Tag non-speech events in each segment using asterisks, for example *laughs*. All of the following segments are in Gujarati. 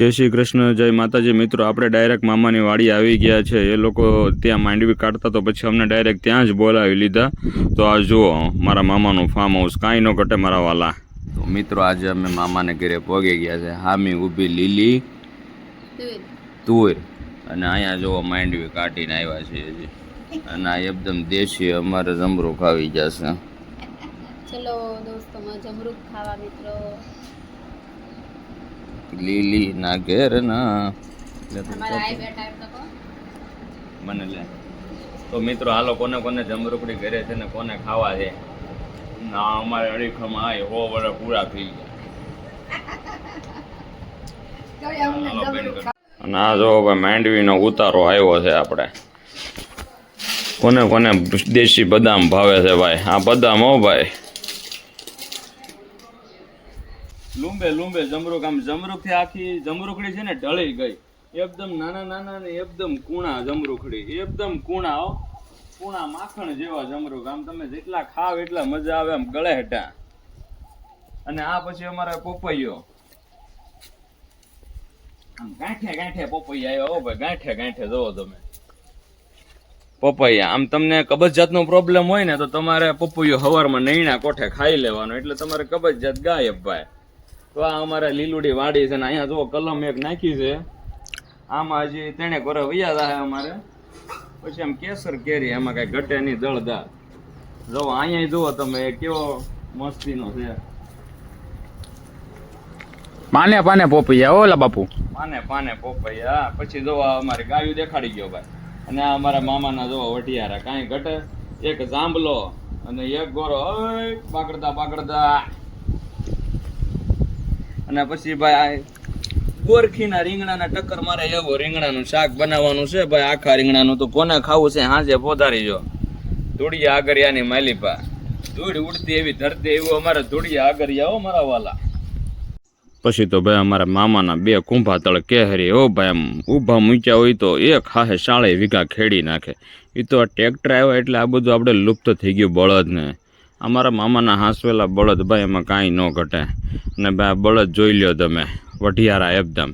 જય શ્રી કૃષ્ણ જય માતાજી. મિત્રો આપણે ડાયરેક્ટ મામાની વાડી આવી ગયા છે. એ લોકો ત્યાં માંડવી કાઢતા તો પછી અમને ડાયરેક્ટ ત્યાં જ બોલાવી લીધા. તો આ જુઓ મારા મામાનું ફાર્મ હાઉસ કાંઈ ન ઘટે મારા વાલા. તો મિત્રો આજે અમે મામાને ઘરે પોગી ગયા છે. હામી ઊભી લીલી તુર અને અહીંયા જુઓ માંડવી કાઢીને આવ્યા છે હજી. અને આ એકદમ દેશી અમારે જમરૂખ ખાવી જશે. ચલો દોસ્તો જમરૂખ ખાવા મિત્રો. લીલી ના ઘેર ના મને લે. તો મિત્રો હાલો કોને કોને જમરૂકડી ઘરે છે ને કોને ખાવા છે? ના અમારે અડીખમાં આય હો વડે પૂરા થઈ ગયા. *laughs* અને આ જો માંડવીનો ઉતારો આવ્યો છે આપણે. કોને કોને દેશી બદામ ભાવે છે ભાઈ? આ બદામ હો ભાઈ. લુંબે લુંબે જમરૂક. આમ જમરૂકથી આખી જમરૂકડી છે ને ઢળી ગઈ. એકદમ નાના નાના ને એકદમ કૂણા જમરૂખડી એકદમ કૂણા હો. કૂણા માખણ જેવા જમરૂક. આમ તમે જેટલા ખાવ એટલા મજા આવે આમ ગળે હેઠા. અને આ પછી અમારે પોપૈયો. આમ ગાંઠે ગાંઠે પોપૈયા આવ્યો હો ભાઈ. ગાંઠે ગાંઠે જોવો તમે. પપૈયા. આમ તમને કબજિયાતનો પ્રોબ્લેમ હોય ને તો તમારે પપૈયો હવારમાં નૈણા કોઠે ખાઈ લેવાનો. એટલે તમારે કબજિયાત ગાયબ ભાઈ. તો આ અમારે લીલુડી વાડી છે ને અહીંયા જુઓ કલમ એક નાખી છે. આમાં હજી તેણે ઘરે વૈયા થાય અમારે. પછી આમ કેસર કેરી એમાં કઈ ઘટે નહીં જળદાર જો અહીંયા જુઓ તમે કેવો મસ્તીનો છે. પાને પાને પોપૈયા ઓલા બાપુ. પાને પાને પોપૈયા. પછી જો અમારે ગાયું દેખાડી ગયો ભાઈ. અને આ અમારા મામાના જો વટિયારા કાંઈ ઘટે. એક જાંબલો અને એક ગોરો પાકડતા પાકડતા અને પછી ભાઈ, ગોરખીના રીંગણાના ટક્કર મારે એવો રીંગણાનું શાક બનાવવાનું છે ભાઈ, આખા રીંગણાનું તો કોને ખાવું છે, હાજે પોધારી જો. ધૂળિયા આગરિયાની માલિપા. ધૂળ ઉડતી એવી ધરતી, એવું અમારે ધૂળિયા આગરિયા હો, મારા વાલા. પછી તો ભાઈ અમારા મામાના બે કુંભા તળ કેહરી, ઓ ભાઈ આમ ઊભા મૂક્યા હોય તો એક હાહે શાળે વીઘા ખેડી નાખે. એ તો ટ્રેક્ટર આવ્યો એટલે આ બધું આપણે લુપ્ત થઈ ગયું બળદને. અમારા મામાના હાંસવેલા બળદ ભાઈ એમાં કાંઈ ન ઘટે. અને ભાઈ આ બળદ જોઈ લ્યો તમે, વઢિયારા એકદમ.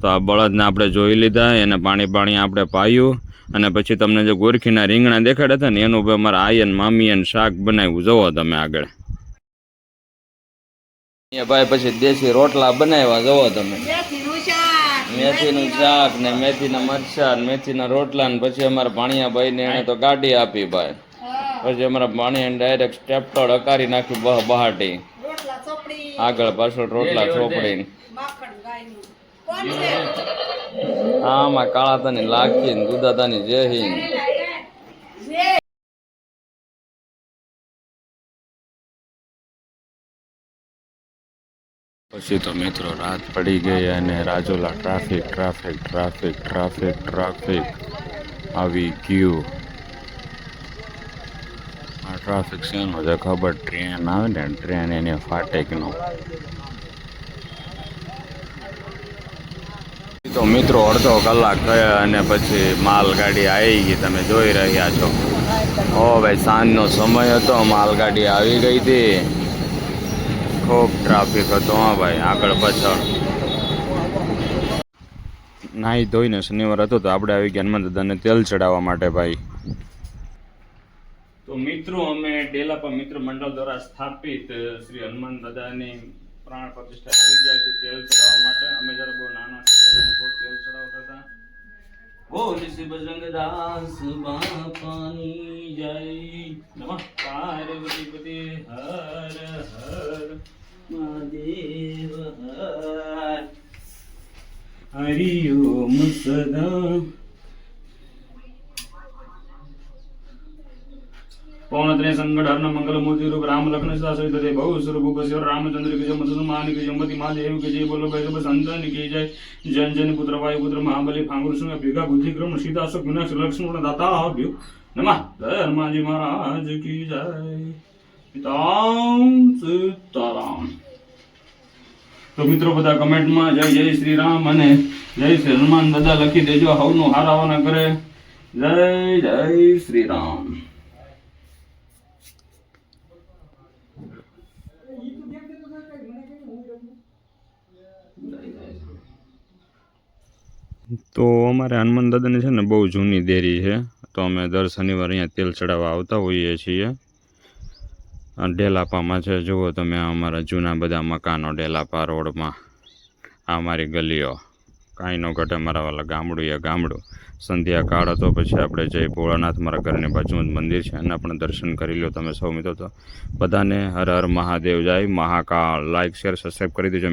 તો આ બળદને આપણે જોઈ લીધા, એને પાણી પાણી આપણે પાયું, અને પછી તમને જે ગોરખીના રીંગણા દેખાડ્યા હતા ને, એનું ભાઈ અમારા આયન મામીયન શાક બનાવ્યું. જુઓ તમે આગળ. ભાઈ પછી દેશી રોટલા બનાવ્યા, જુઓ તમે. મેથીનું શાક ને મેથીના મરચા મેથીના રોટલા ને પછી અમારા ભાણિયાભાઈ ને એને તો ગાડી આપી ભાઈ. પછી અમારા પાણી ડાયરેક્ટ સ્ટેપટોડ અકારી નાખ્યું બહ બહાટી આગળ પાછળ રોટલા ચોપડી આમાં કાળા તાની લાખી ને દુધા તાની જેહી પછી તો મિત્રો રાત પડી ગઈ અને રાજોલા traffic traffic traffic traffic traffic આવી ગયું. ટ્રાફિક શેનો છે ખબર ટ્રેન આવે ને ટ્રેન એને ફાટેકનો. તો મિત્રો, અડધો કલાક થયો અને પછી માલગાડી આવી ગઈ, તમે જોઈ રહ્યા છો. ઓ ભાઈ, સાંજનો સમય હતો, માલગાડી આવી ગઈ હતી. ખૂબ ટ્રાફિક હતો, હા ભાઈ, આગળ પાછળ. નાહી ધોઈને શનિવાર હતો, તો આપણે આવી ગયા હનુમાન દાદાને તેલ ચડાવવા માટે, ભાઈ. તો મિત્રો અમે ડેલાપા મિત્ર મંડળ દ્વારા સ્થાપિત શ્રી હનુમાન દાદાની પ્રાણ પ્રતિષ્ઠા આવી ગયા છે તેલ ચડાવવા માટે. અમે જ્યારે બહુ નાના હતા બહુ તેલ ચડાવતા હતા. બોલ શ્રી બજરંગ દાસ બાપાની જય. નમઃ. પાર્વતી હર હર. મહાદેવ હર. હરિ ઓમ સદા. પૌણત્રે સંગડ હર્ણ મંગલ મૂર્તિ રૂપ રામ લખન સાસરી તે બહુ સ્વરૂપ ઉપસ્યો રામચંદ્ર કે જય મધુસૂદન માન કે જય માલ મહાદેવ કે જય બોલો ભાઈ સબ સંતન કે જય જન જન પુત્ર વાયુ પુત્ર મહાબલી ફાંગુર સુંગ ભેગા બુદ્ધિ ક્રમ સીતા સુખ વિનાશ લક્ષ્મણ દાતા આવ્યું નમઃ જય મહારાજ કી જય પિતામ સીતારામ તો મિત્રો બધા કમેન્ટમાં જય જય શ્રી રામ અને જય શ્રી હનુમાન બધા લખી દેજો, હવનું હારાવાના કરે. જય જય શ્રી રામ. તો અમારે હનુમાન દાદાની છે ને બહુ જૂની દેરી છે. તો અમે દર શનિવારે અહીંયા તેલ ચડાવવા આવતા હોઈએ છીએ. ડેલાપામાં છે, જુઓ તમે અમારા જૂના બધા મકાનો ડેલાપા રોડમાં. આ અમારી ગલીઓ. કાંઈ ન ઘટે મારા વાલા ગામડું એ ગામડું. સંધ્યા કાળ હતો, પછી આપણે જય ભોળાનાથ મારા ઘરની બાજુમાં જ મંદિર છે, એના પણ દર્શન કરી લો તમે સૌ મિત્રો. તો બધાને હર હર મહાદેવ, જાય મહાકાળ લાઈક શેર સબસ્ક્રાઈબ કરી દેજો.